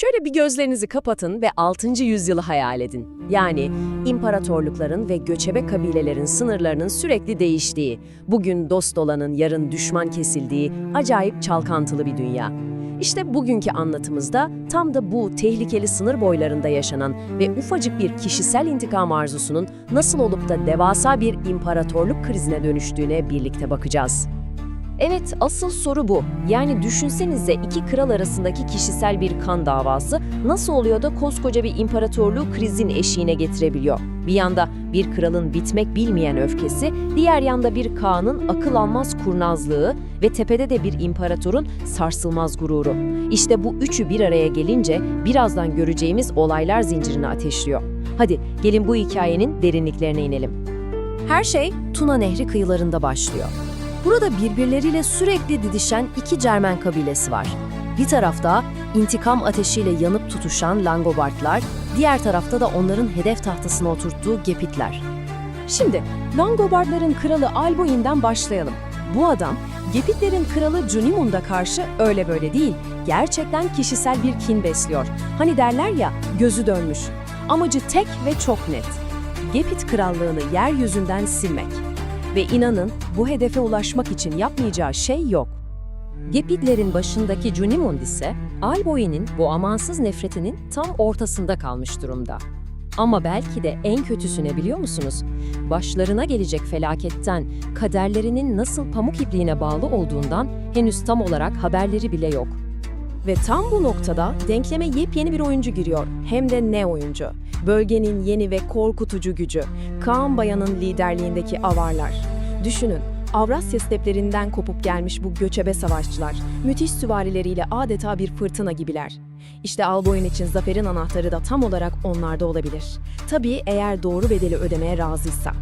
Şöyle bir gözlerinizi kapatın ve 6. yüzyılı hayal edin. Yani imparatorlukların ve göçebe kabilelerin sınırlarının sürekli değiştiği, bugün dost olanın yarın düşman kesildiği acayip çalkantılı bir dünya. İşte bugünkü anlatımızda tam da bu tehlikeli sınır boylarında yaşanan ve ufacık bir kişisel intikam arzusunun nasıl olup da devasa bir imparatorluk krizine dönüştüğüne birlikte bakacağız. Evet, asıl soru bu. Yani düşünsenize iki kral arasındaki kişisel bir kan davası nasıl oluyor da koskoca bir imparatorluğu krizin eşiğine getirebiliyor? Bir yanda bir kralın bitmek bilmeyen öfkesi, diğer yanda bir kağanın akıl almaz kurnazlığı ve tepede de bir imparatorun sarsılmaz gururu. İşte bu üçü bir araya gelince birazdan göreceğimiz olaylar zincirini ateşliyor. Hadi gelin bu hikayenin derinliklerine inelim. Her şey Tuna Nehri kıyılarında başlıyor. Burada birbirleriyle sürekli didişen iki Cermen kabilesi var. Bir tarafta intikam ateşiyle yanıp tutuşan Langobardlar, diğer tarafta da onların hedef tahtasına oturttuğu Gepitler. Şimdi Langobardların kralı Alboin'den başlayalım. Bu adam Gepitlerin kralı Junimund'a karşı öyle böyle değil, gerçekten kişisel bir kin besliyor. Hani derler ya, gözü dönmüş. Amacı tek ve çok net. Gepit krallığını yeryüzünden silmek. Ve inanın bu hedefe ulaşmak için yapmayacağı şey yok. Gepidlerin başındaki Junimund ise Alboin'in bu amansız nefretinin tam ortasında kalmış durumda. Ama belki de en kötüsü ne biliyor musunuz? Başlarına gelecek felaketten, kaderlerinin nasıl pamuk ipliğine bağlı olduğundan henüz tam olarak haberleri bile yok. Ve tam bu noktada denkleme yepyeni bir oyuncu giriyor. Hem de ne oyuncu? Bölgenin yeni ve korkutucu gücü. Kaan Bayan'ın liderliğindeki avarlar. Düşünün, Avrasya steplerinden kopup gelmiş bu göçebe savaşçılar, müthiş süvarileriyle adeta bir fırtına gibiler. İşte Alboyun için zaferin anahtarı da tam olarak onlarda olabilir. Tabii eğer doğru bedeli ödemeye razıysa.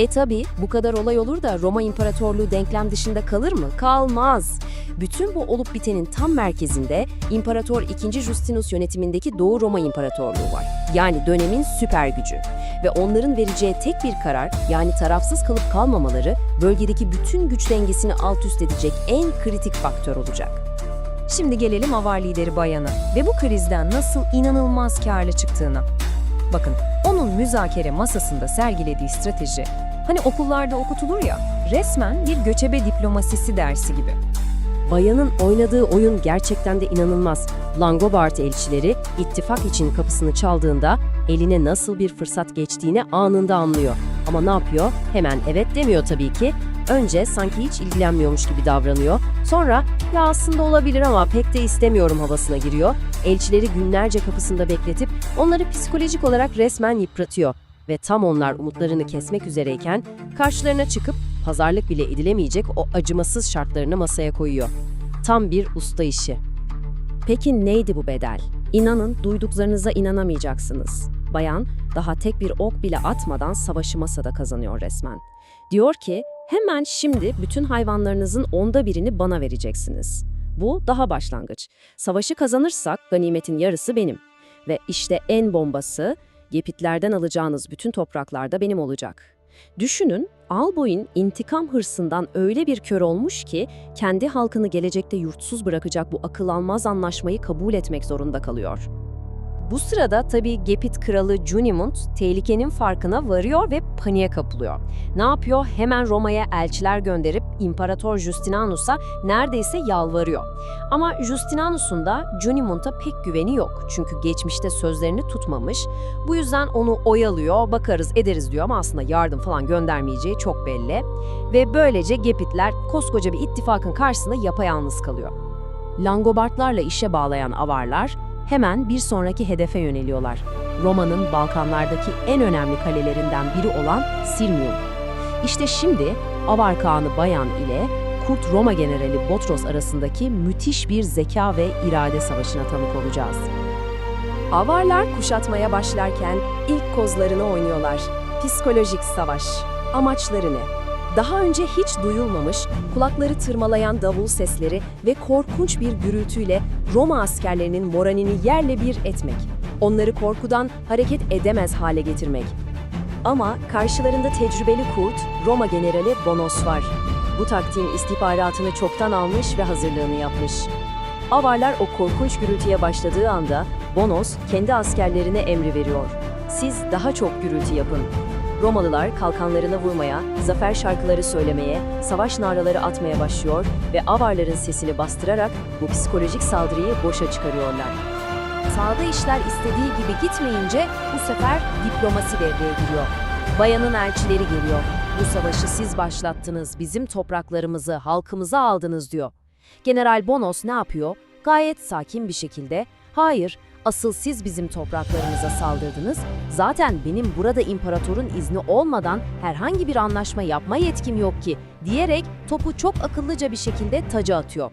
E tabi bu kadar olay olur da Roma İmparatorluğu denklem dışında kalır mı? Kalmaz. Bütün bu olup bitenin tam merkezinde İmparator II. Justinus yönetimindeki Doğu Roma İmparatorluğu var. Yani dönemin süper gücü. Ve onların vereceği tek bir karar yani tarafsız kalıp kalmamaları bölgedeki bütün güç dengesini alt üst edecek en kritik faktör olacak. Şimdi gelelim Avar lideri Bayan'a ve bu krizden nasıl inanılmaz karlı çıktığına. Bakın, onun müzakere masasında sergilediği strateji, hani okullarda okutulur ya, resmen bir göçebe diplomasisi dersi gibi. Bayan'ın oynadığı oyun gerçekten de inanılmaz. Langobard elçileri ittifak için kapısını çaldığında eline nasıl bir fırsat geçtiğini anında anlıyor. Ama ne yapıyor? Hemen evet demiyor tabii ki. Önce sanki hiç ilgilenmiyormuş gibi davranıyor. Sonra ya aslında olabilir ama pek de istemiyorum havasına giriyor. Elçileri günlerce kapısında bekletip onları psikolojik olarak resmen yıpratıyor. Ve tam onlar umutlarını kesmek üzereyken karşılarına çıkıp pazarlık bile edilemeyecek o acımasız şartlarını masaya koyuyor. Tam bir usta işi. Peki neydi bu bedel? İnanın duyduklarınıza inanamayacaksınız. Bayan daha tek bir ok bile atmadan savaşı masada kazanıyor resmen. Diyor ki hemen şimdi bütün hayvanlarınızın onda birini bana vereceksiniz. Bu daha başlangıç. Savaşı kazanırsak ganimetin yarısı benim. Ve işte en bombası Gepitlerden alacağınız bütün topraklarda benim olacak. Düşünün, Alboin intikam hırsından öyle bir kör olmuş ki kendi halkını gelecekte yurtsuz bırakacak bu akıl almaz anlaşmayı kabul etmek zorunda kalıyor. Bu sırada tabii Gepit kralı Junimund tehlikenin farkına varıyor ve paniğe kapılıyor. Ne yapıyor? Hemen Roma'ya elçiler gönderip İmparator Justinanus'a neredeyse yalvarıyor. Ama Justinanus'un da Junimund'a pek güveni yok. Çünkü geçmişte sözlerini tutmamış. Bu yüzden onu oyalıyor, bakarız ederiz diyor ama aslında yardım falan göndermeyeceği çok belli. Ve böylece Gepitler koskoca bir ittifakın karşısında yapayalnız kalıyor. Langobardlarla işe bağlayan avarlar hemen bir sonraki hedefe yöneliyorlar. Roma'nın Balkanlardaki en önemli kalelerinden biri olan Sirmium. İşte şimdi Avar Kağanı Bayan ile Kurt Roma Generali Botros arasındaki müthiş bir zeka ve irade savaşına tanık olacağız. Avarlar kuşatmaya başlarken ilk kozlarını oynuyorlar. Psikolojik savaş. Amaçları ne? Daha önce hiç duyulmamış, kulakları tırmalayan davul sesleri ve korkunç bir gürültüyle Roma askerlerinin moralini yerle bir etmek. Onları korkudan hareket edemez hale getirmek. Ama karşılarında tecrübeli kurt, Roma generali Bonos var. Bu taktiğin istihbaratını çoktan almış ve hazırlığını yapmış. Avarlar o korkunç gürültüye başladığı anda Bonos kendi askerlerine emri veriyor. Siz daha çok gürültü yapın. Romalılar kalkanlarına vurmaya, zafer şarkıları söylemeye, savaş naraları atmaya başlıyor ve Avarların sesini bastırarak bu psikolojik saldırıyı boşa çıkarıyorlar. Sağda işler istediği gibi gitmeyince bu sefer diplomasi devreye giriyor. Bayanın elçileri geliyor. Bu savaşı siz başlattınız, bizim topraklarımızı, halkımızı aldınız diyor. General Bonos ne yapıyor? Gayet sakin bir şekilde, hayır, asıl siz bizim topraklarımıza saldırdınız, zaten benim burada imparatorun izni olmadan herhangi bir anlaşma yapma yetkim yok ki, diyerek topu çok akıllıca bir şekilde taca atıyor.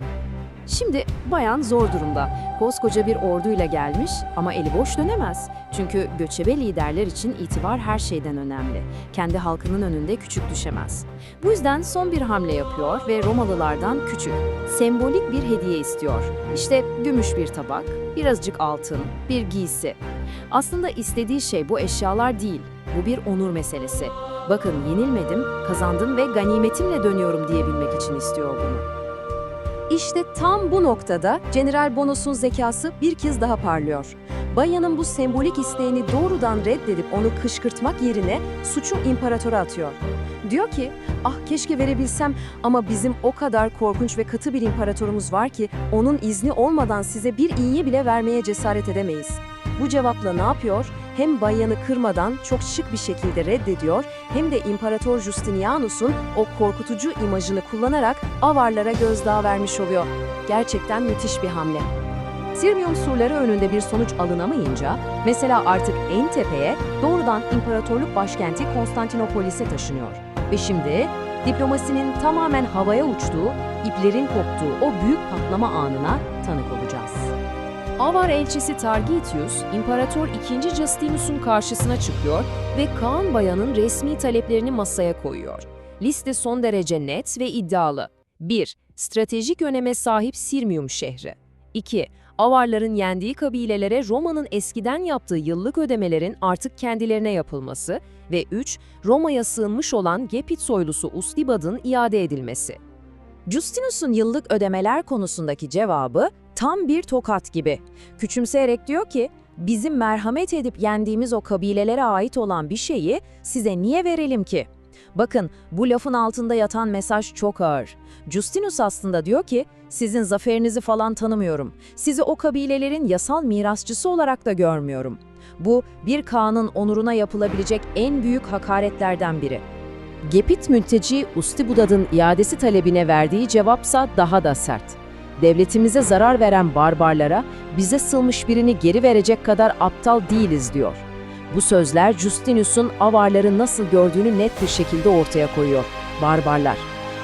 Şimdi bayan zor durumda. Koskoca bir orduyla gelmiş ama eli boş dönemez. Çünkü göçebe liderler için itibar her şeyden önemli. Kendi halkının önünde küçük düşemez. Bu yüzden son bir hamle yapıyor ve Romalılardan küçük, sembolik bir hediye istiyor. İşte gümüş bir tabak, birazcık altın, bir giysi. Aslında istediği şey bu eşyalar değil, bu bir onur meselesi. Bakın yenilmedim, kazandım ve ganimetimle dönüyorum diyebilmek için istiyor bunu. İşte tam bu noktada General Bonos'un zekası bir kez daha parlıyor. Baya'nın bu sembolik isteğini doğrudan reddedip onu kışkırtmak yerine suçu imparatora atıyor. Diyor ki, ah keşke verebilsem ama bizim o kadar korkunç ve katı bir imparatorumuz var ki onun izni olmadan size bir iğne bile vermeye cesaret edemeyiz. Bu cevapla ne yapıyor? Hem Bayan'ı kırmadan çok şık bir şekilde reddediyor hem de İmparator Justinianus'un o korkutucu imajını kullanarak Avarlara gözdağı vermiş oluyor. Gerçekten müthiş bir hamle. Sirmium surları önünde bir sonuç alınamayınca, mesela artık en tepeye doğrudan imparatorluk başkenti Konstantinopolis'e taşınıyor. Ve şimdi diplomasinin tamamen havaya uçtuğu, iplerin koptuğu o büyük patlama anına tanık olacağız. Avar elçisi Targitius, İmparator II. Justinus'un karşısına çıkıyor ve Kaan Bayan'ın resmi taleplerini masaya koyuyor. Liste son derece net ve iddialı. 1. Stratejik öneme sahip Sirmium şehri. 2. Avarların yendiği kabilelere Roma'nın eskiden yaptığı yıllık ödemelerin artık kendilerine yapılması ve 3. Roma'ya sığınmış olan Gepit soylusu Ustibad'ın iade edilmesi. Justinus'un yıllık ödemeler konusundaki cevabı tam bir tokat gibi. Küçümseyerek diyor ki, bizim merhamet edip yendiğimiz o kabilelere ait olan bir şeyi size niye verelim ki? Bakın bu lafın altında yatan mesaj çok ağır. Justinus aslında diyor ki, sizin zaferinizi falan tanımıyorum. Sizi o kabilelerin yasal mirasçısı olarak da görmüyorum. Bu bir Kaan'ın onuruna yapılabilecek en büyük hakaretlerden biri. Gepit mülteci Ustibudad'ın iadesi talebine verdiği cevapsa daha da sert. Devletimize zarar veren barbarlara bize sılmış birini geri verecek kadar aptal değiliz diyor. Bu sözler Justinus'un avarları nasıl gördüğünü net bir şekilde ortaya koyuyor. Barbarlar.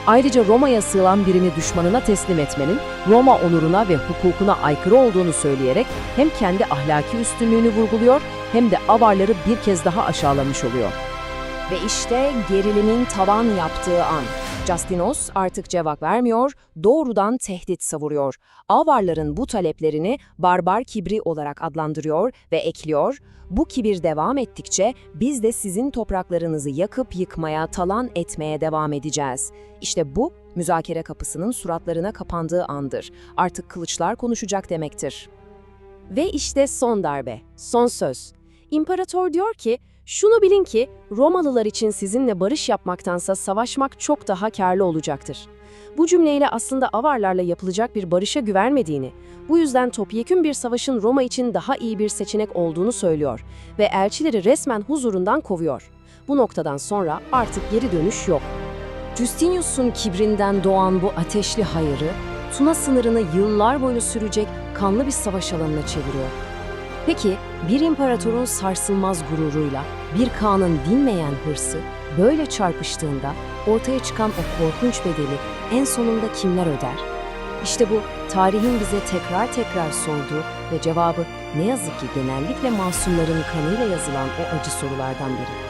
Ayrıca Roma'ya sığılan birini düşmanına teslim etmenin Roma onuruna ve hukukuna aykırı olduğunu söyleyerek hem kendi ahlaki üstünlüğünü vurguluyor hem de avarları bir kez daha aşağılamış oluyor. Ve işte gerilimin tavan yaptığı an. Justinos artık cevap vermiyor, doğrudan tehdit savuruyor. Avarların bu taleplerini barbar kibri olarak adlandırıyor ve ekliyor. Bu kibir devam ettikçe biz de sizin topraklarınızı yakıp yıkmaya, talan etmeye devam edeceğiz. İşte bu müzakere kapısının suratlarına kapandığı andır. Artık kılıçlar konuşacak demektir. Ve işte son darbe, son söz. İmparator diyor ki, şunu bilin ki Romalılar için sizinle barış yapmaktansa savaşmak çok daha karlı olacaktır. Bu cümleyle aslında Avarlarla yapılacak bir barışa güvenmediğini, bu yüzden topyekün bir savaşın Roma için daha iyi bir seçenek olduğunu söylüyor ve elçileri resmen huzurundan kovuyor. Bu noktadan sonra artık geri dönüş yok. Justinius'un kibrinden doğan bu ateşli hayırı, Tuna sınırını yıllar boyu sürecek kanlı bir savaş alanına çeviriyor. Peki bir imparatorun sarsılmaz gururuyla bir Kaan'ın dinmeyen hırsı böyle çarpıştığında ortaya çıkan o korkunç bedeli en sonunda kimler öder? İşte bu tarihin bize tekrar tekrar sorduğu ve cevabı ne yazık ki genellikle masumların kanıyla yazılan o acı sorulardan biri.